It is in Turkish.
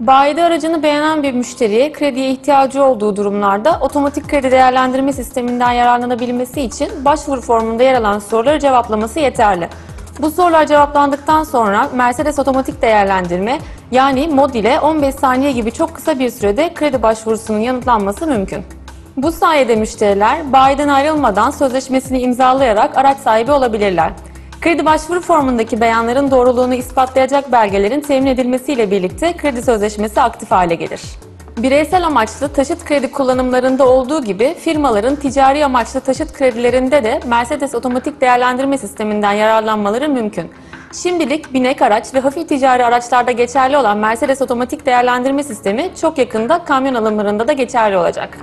Bayide aracını beğenen bir müşteriye krediye ihtiyacı olduğu durumlarda otomatik kredi değerlendirme sisteminden yararlanabilmesi için başvuru formunda yer alan soruları cevaplaması yeterli. Bu sorular cevaplandıktan sonra Mercedes otomatik değerlendirme yani MOD ile 15 saniye gibi çok kısa bir sürede kredi başvurusunun yanıtlanması mümkün. Bu sayede müşteriler bayiden ayrılmadan sözleşmesini imzalayarak araç sahibi olabilirler. Kredi başvuru formundaki beyanların doğruluğunu ispatlayacak belgelerin temin edilmesiyle birlikte kredi sözleşmesi aktif hale gelir. Bireysel amaçlı taşıt kredi kullanımlarında olduğu gibi firmaların ticari amaçlı taşıt kredilerinde de Mercedes otomatik değerlendirme sisteminden yararlanmaları mümkün. Şimdilik binek araç ve hafif ticari araçlarda geçerli olan Mercedes otomatik değerlendirme sistemi çok yakında kamyon alımlarında da geçerli olacak.